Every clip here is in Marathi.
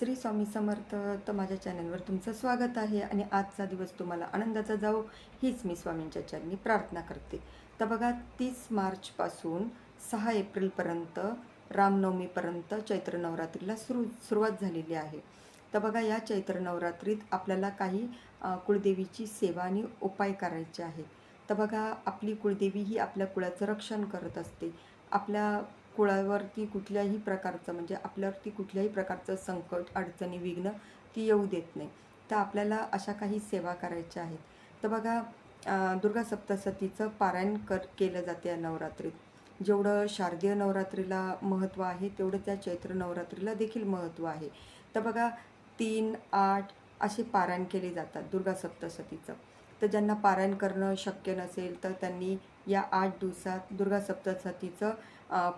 श्री स्वामी समर्थ तर माझ्या चॅनलवर तुमचं स्वागत आहे आणि आजचा दिवस तुम्हाला आनंदाचा जाओ हीच मी स्वामींच्या चरणी प्रार्थना करते. तर बघा तीस मार्चपासून सहा एप्रिलपर्यंत रामनवमीपर्यंत चैत्र नवरात्रीला सुरू सुरुवात झालेली आहे. तर बघा या चैत्र नवरात्रीत आपल्याला काही कुळदेवीची सेवा आणि उपाय करायचे आहेत. तर बघा आपली कुळदेवी ही आपल्या कुळाचं रक्षण करत असते. आपल्या कुळावरती कुठल्याही प्रकारचं म्हणजे आपल्यावरती कुठल्याही प्रकारचं संकट अडचणी विघ्न ती येऊ देत नाही. तर आपल्याला अशा काही सेवा करायच्या आहेत. तर बघा दुर्गा सप्तसतीचं पारायण कर केलं जाते या नवरात्रीत. जेवढं शारदीय नवरात्रीला महत्त्व आहे तेवढं त्या चैत्र नवरात्रीला देखील महत्त्व आहे. तर बघा तीन आठ असे पारायण केले जातात दुर्गा सप्तसतीचं तर ज्यांना पारायण करणं शक्य नसेल तर त्यांनी या आठ दिवसात दुर्गा सप्तसतीचं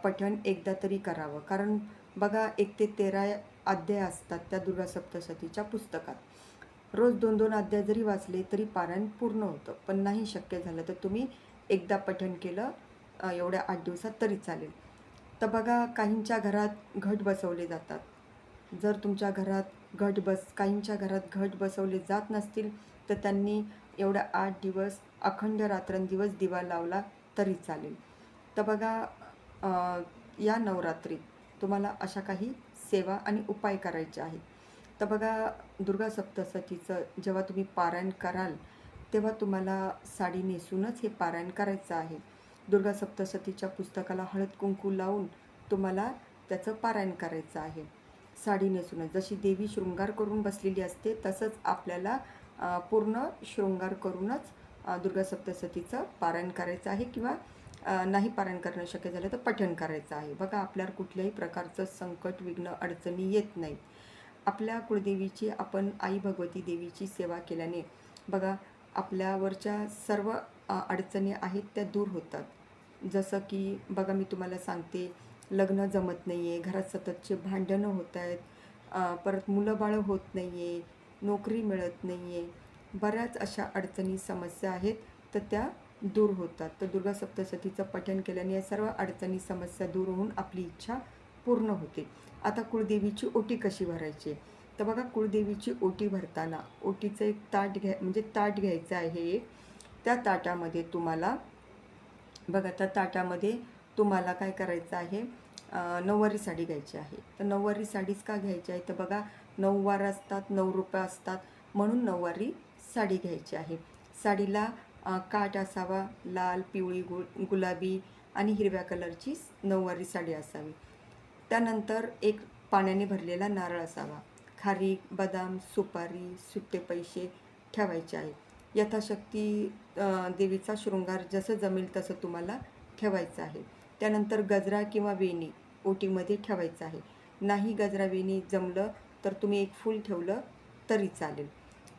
पठण एकदा तरी करावं. कारण बघा एक ते तेरा अध्याय असतात त्या दुर्गा सप्तशतीच्या पुस्तकात. रोज दोन दोन अध्याय जरी वाचले तरी पारायण पूर्ण होतं. पण नाही शक्य झालं तर तुम्ही एकदा पठण केलं एवढ्या आठ दिवसात तरी चालेल. तर बघा काहींच्या घरात घट बसवले जातात. जर तुमच्या घरात घट बस काहींच्या घरात घट बसवले जात नसतील तर त्यांनी एवढ्या आठ दिवस अखंड रात्रंदिवस दिवा लावला तरी चालेल. तर बघा या नवरात्रीत तुम्हाला अशा काही सेवा आणि उपाय करायचे आहेत. तर बघा दुर्गा सप्तशतीचं जेव्हा तुम्ही पारायण कराल तेव्हा तुम्हाला साडी नेसूनच हे पारायण करायचं आहे. दुर्गा सप्तशतीच्या पुस्तकाला हळद कुंकू लावून तुम्हाला त्याचं पारायण करायचं आहे. साडी नेसूनच. जशी देवी शृंगार करून बसलेली असते तसंच आपल्याला पूर्ण शृंगार करूनच दुर्गा सप्तशतीचं पारायण करायचं आहे किंवा नाही पारण करणं शक्य झालं तर पठण करायचं आहे. बघा आपल्यावर कुठल्याही प्रकारचं संकट विघ्न अडचणी येत नाहीत. आपल्या कुळदेवीची आपण आई भगवती देवीची सेवा केल्याने बघा आपल्यावरच्या सर्व अडचणी आहेत त्या दूर होतात. जसं की बघा मी तुम्हाला सांगते लग्न जमत नाही आहे घरात सततचे भांडणं होत आहेत परत मुलं बाळं होत नाही आहे नोकरी मिळत नाही आहे बऱ्याच अशा अडचणी समस्या आहेत तर त्या दूर होतात. तर दुर्गा सप्तशतीचं पठण केल्याने या सर्व अडचणी समस्या दूर होऊन आपली इच्छा पूर्ण होते. आता कुळदेवीची ओटी कशी भरायची? तर बघा कुळदेवीची ओटी भरताना ओटीचं एक ताट घ्या म्हणजे ताट घ्यायचं आहे एक. त्या ताटामध्ये तुम्हाला बघा त्या ताटामध्ये तुम्हाला काय करायचं आहे? नऊवारी साडी घ्यायची आहे. तर नऊवारी साडीच का घ्यायची आहे? तर बघा नऊवार असतात नऊ रुपये असतात म्हणून नऊवारी साडी घ्यायची आहे. साडीला काठ असावा लाल पिवळी गु गुलाबी आणि हिरव्या कलरची नऊवारी साडी असावी. त्यानंतर एक पाण्याने भरलेला नारळ असावा. खारीक बदाम सुपारी सुट्टे पैसे ठेवायचे आहे यथाशक्ती देवीचा शृंगार जसं जमेल तसं तुम्हाला ठेवायचं आहे. त्यानंतर गजरा किंवा वेणी ओटीमध्ये ठेवायचं आहे. नाही गजरा वेणी जमलं तर तुम्ही एक फूल ठेवलं तरी चालेल.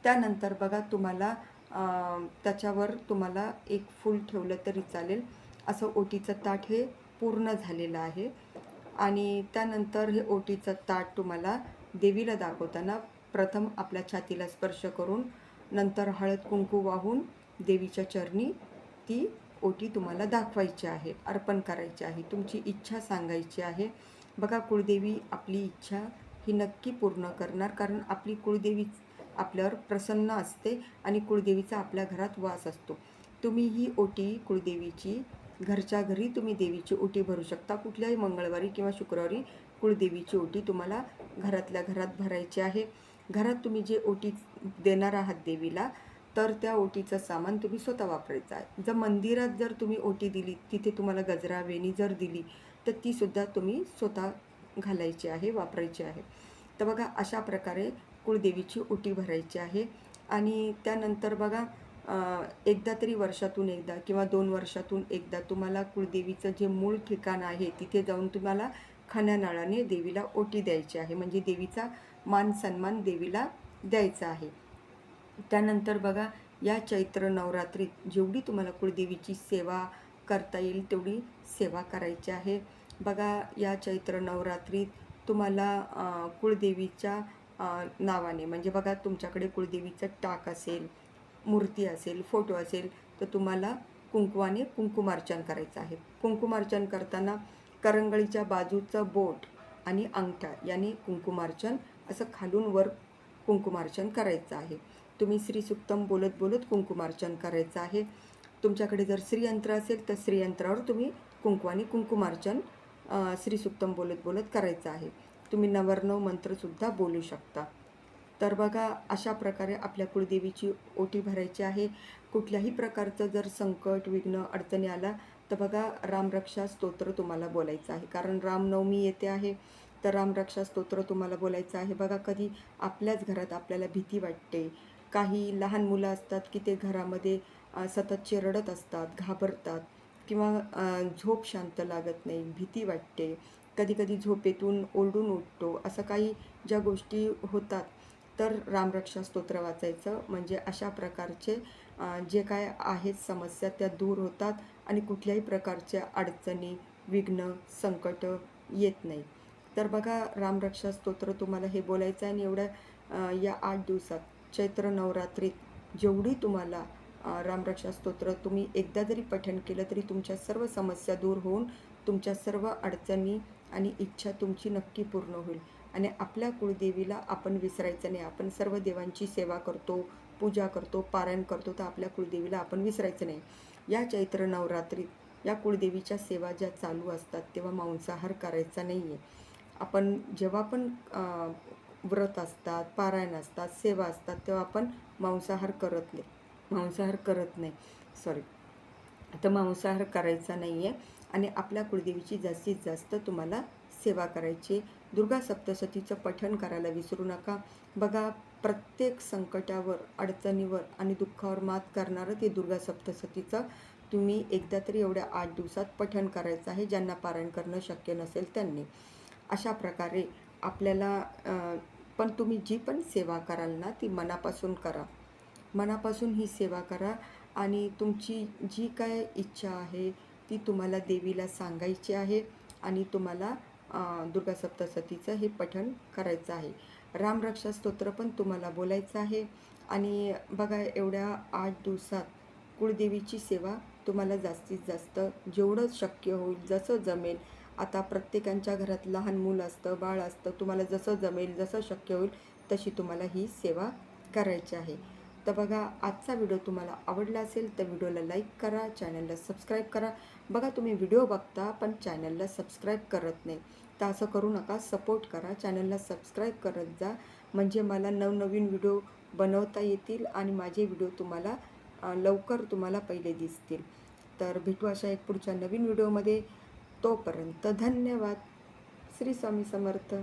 त्यानंतर बघा तुम्हाला त्याच्यावर तुम्हाला एक फूल ठेवलं तरी चालेल. असं ओटीचं ताट हे पूर्ण झालेलं आहे. आणि त्यानंतर हे ओटीचं ताट तुम्हाला देवीला दाखवताना प्रथम आपल्या छातीला स्पर्श करून नंतर हळद कुंकू वाहून देवीच्या चरणी ती ओटी तुम्हाला दाखवायची आहे अर्पण करायची आहे तुमची इच्छा सांगायची आहे. बघा कुळदेवी आपली इच्छा ही नक्की पूर्ण करणार कारण आपली कुळदेवी आपल्यावर प्रसन्न असते आणि कुळदेवीचा आपल्या घरात वास असतो. तुम्ही ही ओटी कुळदेवीची घरच्या घरी तुम्ही देवीची ओटी भरू शकता. कुठल्याही मंगळवारी किंवा शुक्रवारी कुळदेवीची ओटी तुम्हाला घरातल्या घरात भरायची आहे. घरात तुम्ही जे ओटी देणार आहात देवीला तर त्या ओटीचं सामान तुम्ही स्वतः वापरायचं आहे जर मंदिरात जर तुम्ही ओटी दिली तिथे तुम्हाला गजरा वेणी जर दिली तर तीसुद्धा तुम्ही स्वतः घालायची आहे वापरायची आहे. तर बघा अशा प्रकारे कुळदेवीची ओटी भरायची आहे. आणि त्यानंतर बघा एकदा तरी वर्षातून एकदा किंवा दोन वर्षातून एकदा तुम्हाला कुळदेवीचं जे मूळ ठिकाण आहे तिथे जाऊन तुम्हाला खण्यानाळाने देवीला ओटी द्यायची आहे. म्हणजे देवीचा मान सन्मान देवीला द्यायचा आहे. त्यानंतर बघा या चैत्र नवरात्रीत जेवढी तुम्हाला कुळदेवीची सेवा करता येईल तेवढी सेवा करायची आहे. बघा या चैत्र नवरात्रीत तुम्हाला कुळदेवीच्या नावाने म्हणजे बघा तुमच्याकडे कुळदेवीचं टाक असेल मूर्ती असेल फोटो असेल तर तुम्हाला कुंकवाने कुंकुमार्चन करायचं आहे. कुंकुमार्चन करताना करंगळीच्या बाजूचं बोट आणि अंगठा याने कुंकुमार्चन असं खालून वर कुंकुमार्चन करायचं आहे. तुम्ही श्रीसुक्तम बोलत बोलत कुंकुमार्चन करायचं आहे. तुमच्याकडे जर श्रीयंत्र असेल तर श्रीयंत्रावर तुम्ही कुंकवाने कुंकुमार्चन श्रीसुक्तम बोलत बोलत करायचं आहे. तुम्ही नवरनव मंत्रसुद्धा बोलू शकता. तर बघा अशा प्रकारे आपल्या कुळदेवीची ओटी भरायची आहे. कुठल्याही प्रकारचं जर संकट विघ्न अडचणी आला तर बघा रामरक्षा स्तोत्र तुम्हाला बोलायचं आहे. कारण रामनवमी येते आहे तर रामरक्षा स्तोत्र तुम्हाला बोलायचं आहे. बघा कधी आपल्याच घरात आपल्याला भीती वाटते. काही लहान मुलं असतात की ते घरामध्ये सतत चिरडत रडत असतात घाबरतात. किंवा झोप शांत लागत नाही भीती वाटते कधी कधी झोपेतून ओरडून उठतो असं काही ज्या गोष्टी होतात तर रामरक्षा स्तोत्र वाचायचं. म्हणजे अशा प्रकारचे जे काय आहेत समस्या त्या दूर होतात आणि कुठल्याही प्रकारच्या अडचणी विघ्न संकट येत नाही. तर बघा रामरक्षा स्तोत्र तुम्हाला हे बोलायचं आहे आणि एवढ्या या आठ दिवसात चैत्र नवरात्रीत जेवढी तुम्हाला रामरक्षा स्तोत्र तुम्ही एकदा जरी पठण केलं तरी तुमच्या सर्व समस्या दूर होऊन तुमच्या सर्व अडचणी आणि इच्छा तुमची नक्की पूर्ण होईल. आणि आपल्या कुळदेवीला आपण विसरायचं नाही. आपण सर्व देवांची सेवा करतो पूजा करतो पारायण करतो तर आपल्या कुळदेवीला आपण विसरायचं नाही. या चैत्र नवरात्रीत या कुळदेवीच्या सेवा ज्या चालू असतात तेव्हा मांसाहार करायचा नाही आहे आपण जेव्हा पण व्रत असतात पारायण असतात सेवा असतात तेव्हा आपण मांसाहार करत नाही. मांसाहार करत नाही. सॉरी तर मांसाहार करायचा नाही आहे आणि आपल्या कुळदेवीची जास्तीत जास्त तुम्हाला सेवा करायची दुर्गा सप्तशतीचं पठण करायला विसरू नका. बघा प्रत्येक संकटावर अडचणीवर आणि दुःखावर मात करणारं ते दुर्गा सप्तशतीचं तुम्ही एकदा तरी एवढ्या आठ दिवसात पठण करायचं आहे ज्यांना पारायण करणं शक्य नसेल त्यांनी. अशा प्रकारे आपल्याला पण तुम्ही जी पण सेवा कराल ना ती मनापासून करा. मनापासून ही सेवा करा आणि तुमची जी काय इच्छा आहे ती तुम्हाला देवीला सांगायची आहे आणि तुम्हाला दुर्गा सप्तशतीचं हे पठण करायचं आहे. रामरक्षा स्तोत्र पण तुम्हाला बोलायचं आहे आणि बघा एवढ्या आठ दिवसात कुळदेवीची सेवा तुम्हाला जास्तीत जास्त जेवढं शक्य होईल जसं जमेल. आता प्रत्येकांच्या घरात लहान मूल असतं बाळ असतं तुम्हाला जसं जमेल जसं शक्य होईल तशी तुम्हाला ही सेवा करायची आहे. तर बघा आजचा व्हिडिओ तुम्हाला आवडला असेल तर व्हिडिओला लाईक करा चॅनलला सबस्क्राईब करा. बघा तुम्ही व्हिडिओ बघता पण चॅनलला सबस्क्राईब करत नाही. तर असं करू नका सपोर्ट करा चॅनलला सबस्क्राईब करत जा. म्हणजे मला नवनवीन व्हिडिओ बनवता येतील आणि माझे व्हिडिओ तुम्हाला लवकर तुम्हाला पहिले दिसतील. तर भेटू अशा एक पुढच्या नवीन व्हिडिओमध्ये. तोपर्यंत धन्यवाद. श्री स्वामी समर्थ.